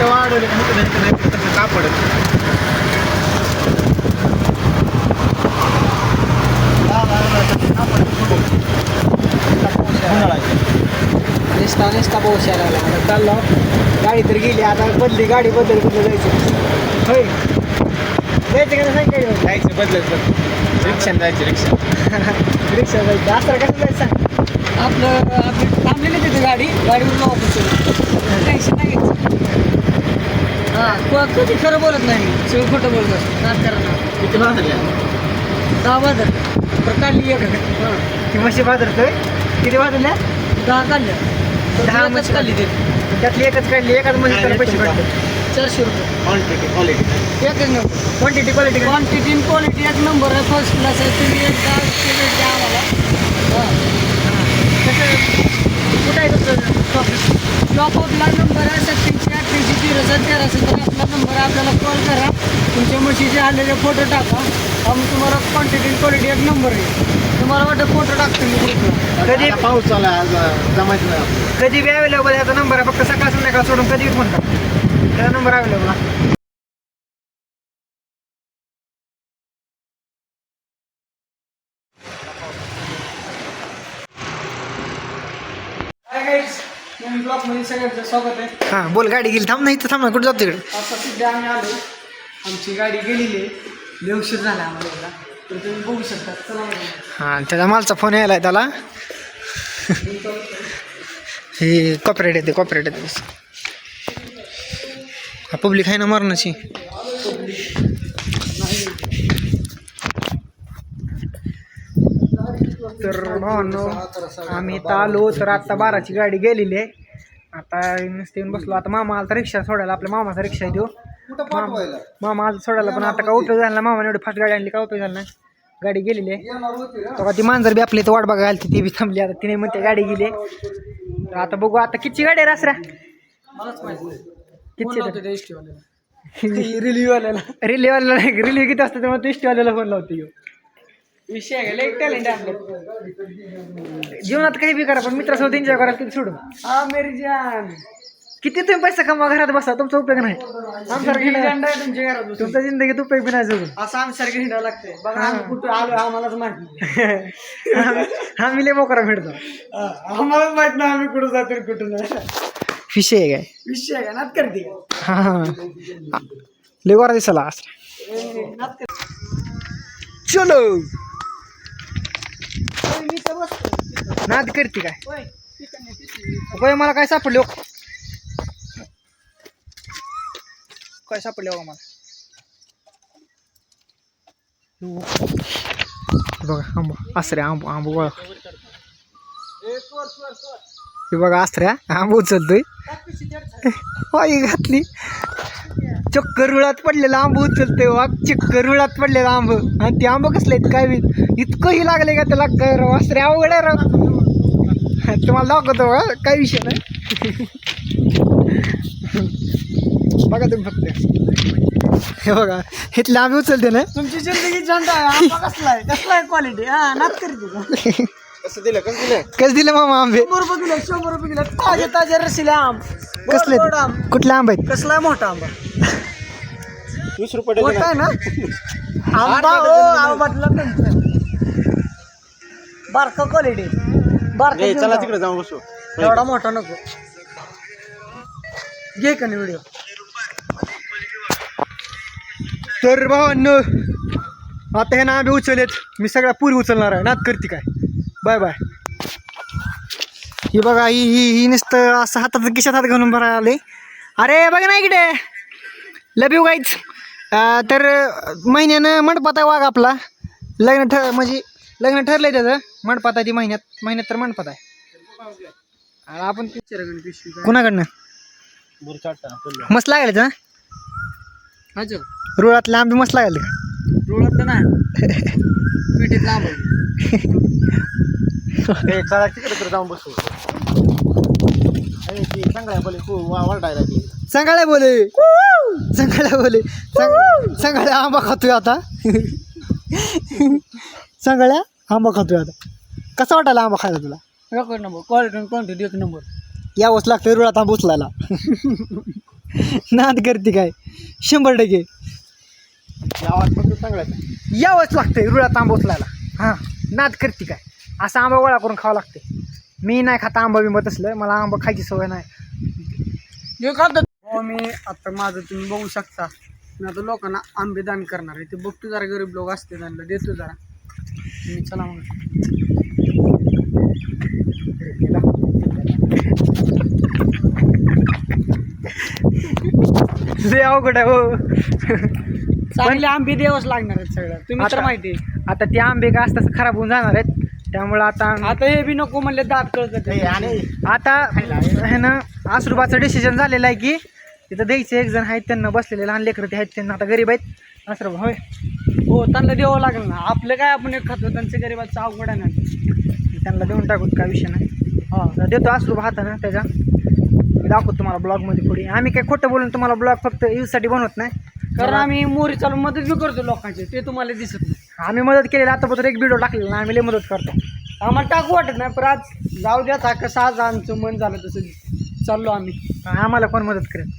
इथं वाढवले इथं नाही, नाही तसं कापड. निस्ता निस्ता पाऊस यायला लागला चाललो. गाडी तर गेली. आता बदली गाडी बदल कुठं जायचं. होय. जायचं का नाही सांग जायचं बदलत बदल रिक्षाने जायचं रिक्षा रिक्षा जायचं. असं कसं जायचं सांग? आपलं आपली थांबलेली तिथे गाडी. गाडीवर वापस टेन्शन नाही घ्यायचं. हां कधी खरं बोलत नाही. मी सगळं खोटं बोलत असतो. नाच करा ना किती वाजल्या दहा बाजार बरं काढली एक. हां. ती म्हशी बाजारतोय किती वाजल्या दहा काढल्या. दहा दहा म्हशी. काढली ते. त्यातली एकच काढली एकाच म्हशी त्याला पैसे भेटले चारशे रुपये. क्वांटिटी क्वालिटी एकच नंबर. क्वांटिटी क्वालिटी क्वांटिटी आणि क्वालिटी एक नंबर आहे. फर्स्ट क्लास आहे. तुम्ही एकदा पेमेंट द्या आम्हाला. हां. कुठं आहे तुमचं? शॉप आपला नंबर आहे सत्याऐंशी अठ्ठ्याऐंशी झिरो सात तेरा सत्तर आपला नंबर आहे आपल्याला कॉल करा. तुमच्या म्हशीचे आलेले फोटो टाका. आम्ही तुम्हाला क्वांटिटी क्वालिटी एक नंबर आहे तुम्हाला वाटतं फोटो टाकतो मी ग्रुपला कधी? पाऊस चालू आज जमायचं. कधी बी अवेलेबल याचा नंबर आहे फक्त सकाळ संध्याकाळ सोडून कधी फोन करा त्याचा नंबर अवेलेबल आहे. सगळ्यांचं स्वागत आहे. हां बोल गाडी गेली. थांब नाही इथं थांब ना कुठं जातो तिकडे? आता सध्या आम्ही आलो. आमची गाडी गेलेली आहे. लय उशीर झाला आम्हाला यायला. तर तुम्ही बघू शकता. चला. हां त्याचा मालचा फोन यायला आहे त्याला. हे कॉपरेट येते कॉपरेट येते हा पब्लिक आहे ना मरणाची? तर भावांनो आम्ही इथं आलो तर आता बाराची गाडी गेलेली आहे. आता नुसते येऊन बसलो. आता मामा आला तर रिक्षा सोडायला. आपल्या मामाचा रिक्षा आहे देऊ मामा आला सोडायला पण आता का उपयोग झाला. मामाने एवढी फास्ट गाडी आणली का उपयोग झाला नाही? गाडी गेलेली आहे. तेव्हा ती मांजर बी आपली इथं वाट बघायला आली ती बी थांबली. आता तिने म्हणते गाडी गेली तर आता बघू आता किती गाडी आहे रासऱ्या? किती लावतो त्या एसटी वाल्याला रिलीव किती असतं तेव्हा तू वाल्याला फोन लावतो ह्यो. विषय लय टॅलेंट आहे आपलं जीवनात काही बी करा पण मित्रासोबत एन्जॉय करायला किती सोडून हा मेरी जान किती तुम्ही पैसा कमवा घरात बसा तुमचा उपयोग नाही आमसारखं झेंडा हिंडा- आहे तुमच्या घरात बसून. तुमच्या जिंदगीत उपयोग बी नाही असं आमच्यासारखं हिंडावं लागतंय बघा आम्ही कुठं आलो आम्हालाच माहित नाही आम्ही लय मोकरा भेटतो हा, आम्हालाच माहित नाही आम्ही कुठं जातो आणि कुठं नाही विषय आहे काय विषय आहे का नात करते हा हा लय गोरा दिसला ए, नात करते चलो. नाद करते काय? होय मला काय सापडले हो? काय सापडले हो मला? बघा आंबा आसऱ्या आंब आंब बघा. हे बघा आसऱ्या आंब उचलतोय. वाई घातली. चक्कर रुळात पडलेला आंब उचलतोय हो, वाघ चक्कर रुळात पडलेला आंब. आणि ते आंब कसले आहेत काय बी इतकंही लागले का त्याला काय राव आसऱ्या अवघड आहे राव. तुम्हाला दाखवतो बघा काही विषय नाही. बघा तुम्ही फक्त. हे बघा इथले आंबे उचलते ना. तुमची जिंदगी झंडा आहे आंबा कसला आहे? कसला आहे क्वालिटी हा नात करते का कसं दिलं कसं दिलं? कसं दिलं मामा आंबे? शंभर रुपये किलो शंभर रुपये किलो. ताजे ताजे रसिले आंब. कसले? गोड आंब. कुठले आंबे आहेत? कसला आहे मोठा आंबा? वीस रुपये मोठा आहे ना? आंबा हो नंतर बारका क्वालिटी बारका घेऊन चला जाऊ. तिकडे जाऊन बसू. एवढा मोठा नको. घे का व्हिडिओ तर भावांनो आता हे ना आंबे उचललेत. मी सगळ्या पुरी उचलणार आहे. नात करते काय? Bye bye. ही बघा ही ही ही नुसतं असं हातात किशात हात घालून भरा आले. अरे बघा ना इकडे. लव यू गाईच तर महिन्यानं मंडपात आहे वाघ आपला. लग्न ठ म्हणजे लग्न ठरलंय त्याचं. मंडपात आहे ती महिन्यात. महिन्यात तर मंडपात आहे. आणि आपण कुणाकडनं? मस्त लागेल ना अच्छा रुळातले आंबे मस्त लागेल का? रुळत नाही. पेटीत लांब चला तिकडे जाऊन बसू. सांगाळ्या बोले सांगाळ्या बोले. सांगाळ्या आंबा खातोय आता. सांगाळ्या आंबा खातोय आता. कसा वाटायला आंबा खायला तुला? एक नंबर. क्वालिटी क्वांटिटी एक नंबर. यावंच लागतंय रुळात आंबा उचलायला. नाद करते काय? शंभर टक्के. चांगला यावंच लागतंय रुळात आंबा उचलायला. हां नाद करते काय? असा आंबा गोळा करून खावं लागते मी नाही खाता आंबा बिंबा तसलं. मला आंबा खायची सवय नाही. हो मी आता माझं तुम्ही बघू शकता. मी आता लोकांना आंबे दान करणार आहे. ते बघतो जरा गरीब लोक असते त्यांना देतो जरा. मी चला मग. अवघड आहे हो. चांगले आंबे द्यावंच लागणार आहेत सगळं. तुम्ही तर आता- माहिती आहे. आता ते आंबे का असतात खराब होऊन जाणार आहेत. त्यामुळं आता आता हे बी नको म्हणले दात कळत आता है ना आसरुबाचं डिसिजन झालेलं आहे की तिथं द्यायचे एक जण आहेत त्यांना बसलेले लहान लेकरं ते आहेत त्यांना आता गरीब आहेत. आसरुबा होय. हो त्यांना द्यावं लागेल ना. आपलं काय आपण एक खातो त्यांच्या गरीबाचं अवघड आहे ना. त्यांना देऊन टाकू काय विषय नाही. हा देतो आसरुबा हातानं त्याच्या मी दाखवतो तुम्हाला ब्लॉगमध्ये पुढे. आम्ही काय खोटं बोलून तुम्हाला ब्लॉग फक्त यूजसाठी बनवत नाही. कारण आम्ही मोरी चालून मदत बी करतो लोकांचे ते तुम्हाला दिसत नाही. आम्ही मदत केलेली आतापर्यंत एक व्हिडिओ टाकलेला ना आम्ही लय मदत करतो. आम्हाला टाकू वाटत नाही पण आज जाऊ द्या था कसं आज आमचं मन झालं तसं. चाललो आम्ही. आम्हाला कोण मदत करेल?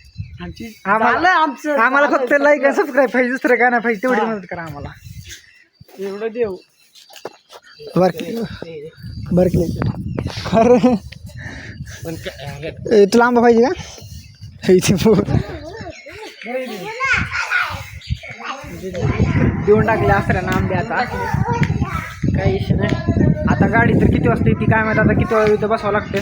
आमची आम्हाला- झालं आमचं आम्हाला झालं. फक्त लाईक सबस्क्राईब पाहिजे दुसरं काय नाही पाहिजे तेवढी हा. मदत करा आम्हाला. एवढं देऊ. बरं. बरं. खरं. ए, तुला आंबा पाहिजे का? हे इथे. देऊन टाकले असऱ्यानं आंबे आता. काही इशू नाही. आता गाडी तर किती वाजता येते काय माहिती आता किती वाजता इथं बसावं लागतं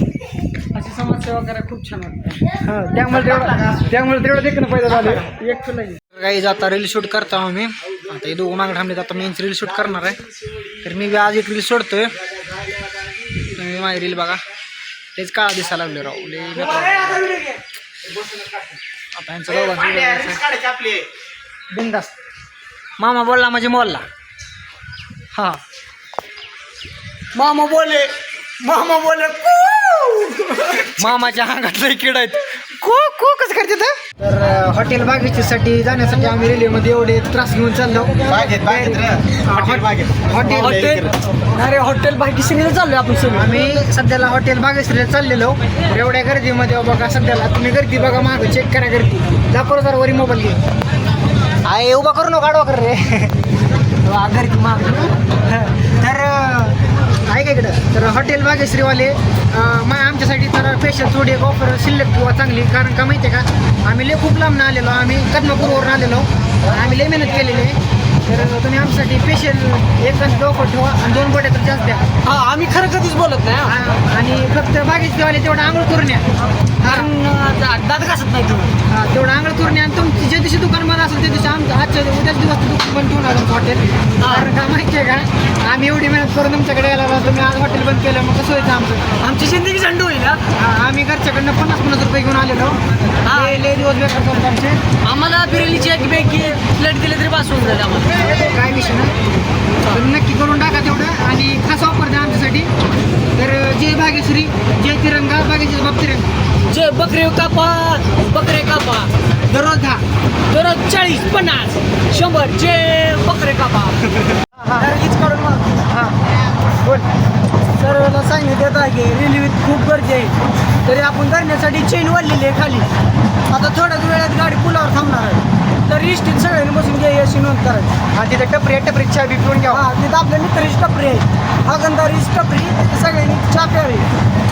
अशी समाजसेवा करायला खूप छान वाटतं. हा त्यामुळे तेवढं त्यामुळे तेवढं देखणं पाहिजे झालं एक तुला काही आता रील शूट करतो आम्ही. आता हे दोघं मागं थांबलेत. आता मी रील शूट करणार आहे. तर मी आज एक रील सोडतोय. तुम्ही माझी रील बघा. तेच काळा दिसायला लागले राव. आता यांचं दोघांचं बिंदास. मामा बोलला म्हणजे बोलला हा. मामा बोले मामा बोले मामाच्या अंगात लय किड आहेत. को को कसं करते तर? अं, हॉटेल बागेच्यासाठी जाण्यासाठी आम्ही रेल्वेमध्ये एवढे त्रास घेऊन चाललो. हॉटेल हॉटेल अरे हॉटेल सगळं चाललोय आपण सगळं. आम्ही सध्याला हॉटेल बागेश्रीला चाललेलो. तर एवढ्या गर्दीमध्ये बघा सध्याला तुम्ही गर्दी बघा मागं चेक करा गर्दी. परत जरा वरी मोबाईल घे आहे उभा करू नका आडवा कर रे. वा, गर्दी माग. इकडं? तर हॉटेल बागेश्रीवाले अं, आमच्यासाठी तर स्पेशल थोडी एक ऑफर शिल्लक किंवा चांगली. कारण का माहिती आहे का आम्ही लय खूप लांब आलेलो आम्ही कदमापूरवरून आलेलो. आम्ही लय मेहनत केलेली आहे. तर तुम्ही आमच्यासाठी स्पेशल एक ऑफर ठेवा आणि दोन गोट्या तर जास्त द्या. हा आम्ही खरं कधीच बोलत नाही हा. आ- आणि फक्त बागेचे वाले तेवढं आंघोळ करून या. कारण अं, दा- दात घासत नाही तुम्ही. हा, तेवढं आंघोळ करून या आणि तुमची ज्या दिवशी दुकान बंद असेल त्या दिवशी आमचं आजच्या उद्याच दिवस दुकान बंद ठेवून आलं हॉटेल कारण का माहिती आहे का? आम्ही एवढी मेहनत करून तुमच्याकडे यायला लागलो, तुम्ही आज हॉटेल बंद केलं मग कसं व्हायचं आमचं? आमची जिंदगी झंड होईल हा. आ- आम्ही घरच्याकडनं पन्नास पन्नास रुपये घेऊन आलेलो. लय लय दिवस बेकार करतो आमचे. आम्हाला बिर्याणीची एक पैकी प्लेट दिली तरी पास होऊन जाईल आम्हाला. काय विषय तर नक्की करून टाका तेवढं. आणि खास ऑफर द्या आमच्यासाठी. तर जय भागेश्वरी जय तिरंगा बागेचे बाप तिरंगा. जे बकरे कापा बकरे कापा. दररोज दहा. दररोज चाळीस पन्नास. शंभर जे बकरे कापा. काढून हां. बोल. सर्वांना सांगितलं आहे की रेल्वेत खूप गर्दी आहे. तरी आपण करण्यासाठी चेन वाढलेली आहे खाली. आता थोड्याच वेळात गाडी पुलावर थांबणार आहे. तर इष्टीत सगळ्यांनी बसून घ्या अशी नोंद करायची. हा तिथे टपरी आहे टपरी चहा बी पिऊन घ्या. हा तिथं आपल्या मित्राची टपरी आहे. हागंदारीच टपरी तिथं सगळ्यांनी चहा प्यावी.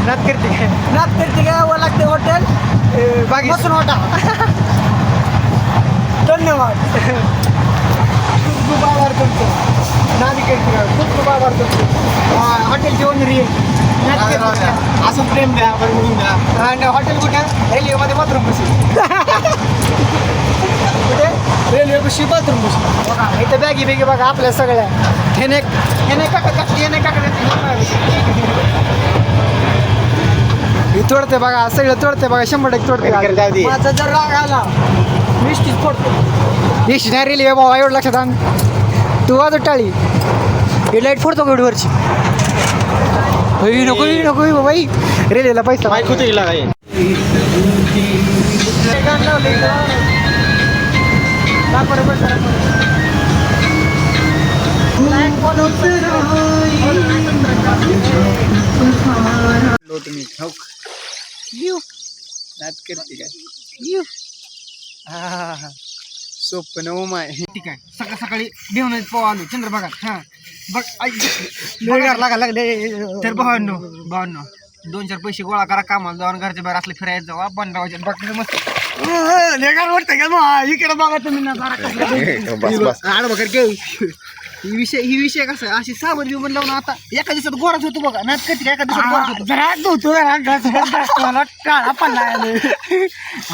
नात करते. नात करते घ्यावं लागते हॉटेल. बागी बसून वाटा. धन्यवाद. खूप खूप आभार करते. खूप खूप आभार तुमचं हॉटेल जेवण री असं प्रेम द्या आपण म्हणून द्या. आणि हॉटेल कुठं? रेल्वेमध्ये बाथरूम बसेल. कुठे? रेल्वे कशी बाथरूम बसून बघा इथं बॅगी बिगी बघा आपल्या सगळ्या. हेने हेने काका काकी हेने काका ही तोडते बघा सगळं तोडते बघा शंभर टक्के तोडते. माझा जर राग आला मी इष्टीच येशी नाही रेल्वे बाबा एवढं लक्षात आण. तू वाजत टाळी. हे लाइट फोडतो होई नको नको बाई रेल्वेला पैसा. माईक होतं हिला काही लोट मी ठाऊक यू नात करते काय यू सोपं न उमाय ठीक आहे. सकाळ सकाळी घेऊन पोह आलो चंद्रभागात हा. बघ आई. लागा लागले. तर भावांनो भावांनो दोन चार पैसे गोळा करा कामाला जाऊन घरच्या बाहेर असले फिरायला जावा. बनरावाच्या बाकी मस्त. लेगार वाटतं का मग इकडे बघा तुम्ही ना जरा बस बस. आड बघा घेऊ ही विषय ही विषय कसा? अशी साबण बिबन लावून आता एका दिवसात गोराच होतो बघा. कधी एका दिवसात गोराच होतो? जरा धुतो जरा काळा पडला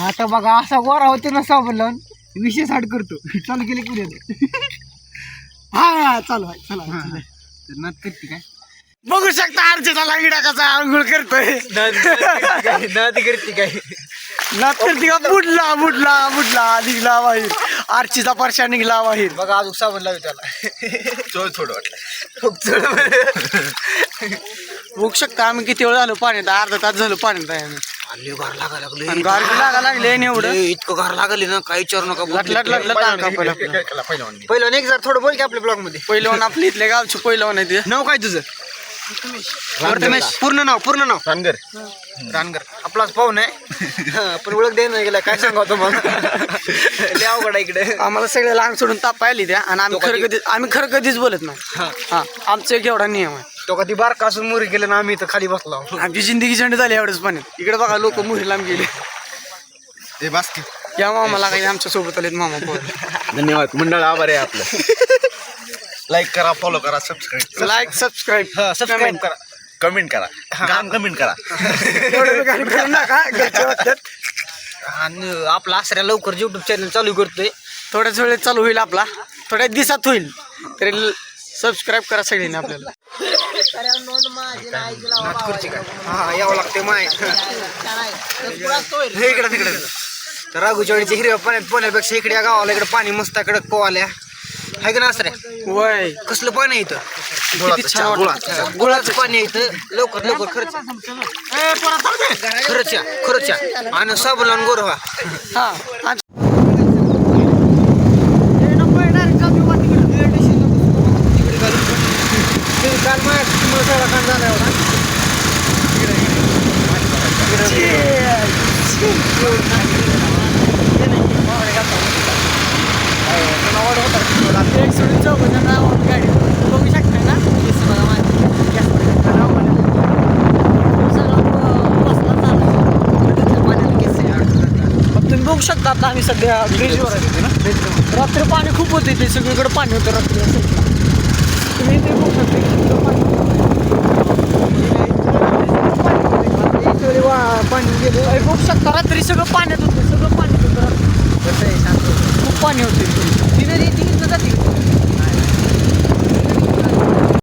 आता बघा असा गोरा होतो ना साबण लावून. विषय साठ करतो. चालू केले पुढे हा हा चालू आहे चला चला. तर नाच करते काय? बघू शकता अर्चना लागिडा कसा आंघोळ करतोय. नादी करते काय? नाच करते का? बुडला बुडला बुडला निघला बाहेर. आरचीचा परशा निघला बाहेर. बघा अजून साबण लावी त्याला. चोळ थोडं वाटलं. बघू शकता आम्ही किती वेळ झालो पाण्यात? अर्धा तास झालो पाण्यात आहे आम्ही गार लागा लागले गार लागा एवढं. इतकं गार लागले ना काही विचारू नका लट लट लट लट अंग कापायला आपलं. पहिलं एक जर थोडं बोल की आपल्या ब्लॉगमध्ये. पहिलं आपल्या इथल्या गावचं पहिलं आहे ते नाव काय तुझं? प्रथमेश पूर्ण नाव पूर्ण नाव. रानगर. रानगर. आपलाच पाहुण आहे. पण ओळख द्यायला गेला. काय सांगा तुम्हाला? लय अवघड इकडे. आम्हाला सगळ्याला अंग सोडून ताप पाहिली त्या. आणि आम्ही खरं कधी आम्ही खरं कधीच बोलत नाही. हा आमचा एक एवढा नियम आहे. तो कधी बारका असून मुरी गेले ना आम्ही इथं खाली बसलो. आमची जिंदगी झंड झाली एवढंच पाण्यात इकडे बघा लोक मुरी लांब गेले. ते बास्की या मामा लागायचे आमच्यासोबत आलेत मामा पोर. धन्यवाद. मंडळ आभार आहे आपलं. लाईक करा फॉलो करा सबस्क्राईब लाईक सबस्क्राईब सबस्क्राईब करा. कमेंट करा. काम कमेंट करा. आणि आपला आसऱ्या लवकर युट्यूब चॅनल चालू करतोय. थोड्याच वेळेत चालू होईल आपला. थोड्या दिवसात होईल. तरी सबस्क्राईब करा सगळ्यांनी आपल्याला. हा यावं लागते माय. हे इकडे तिकडे. तर राघूचवाडीच्या हिरव्या पाण्यात पोहण्यापेक्षा इकडे या गावाला इकडे पाणी मस्त आहे, कडक पोहाल्या आहे का ना आसऱ्या वय. कसलं पाणी इथं? वाटतं. गुळाचं. पाणी इथं. लवकर लवकर खरंच. खरंच खरंच आणि साबण लावून गोर व्हा. हा आणि चौघजण ना तुम्ही बघू शकता सध्या ना रात्री पाणी खूप होते ते सगळीकडे पाणी होतं रात्री. तुम्ही ते बघू शकता पाणी बघू शकता रात्री सगळं पाण्यात होतं सगळं पाणी होतं. खूप पाणी होते तिथे जाते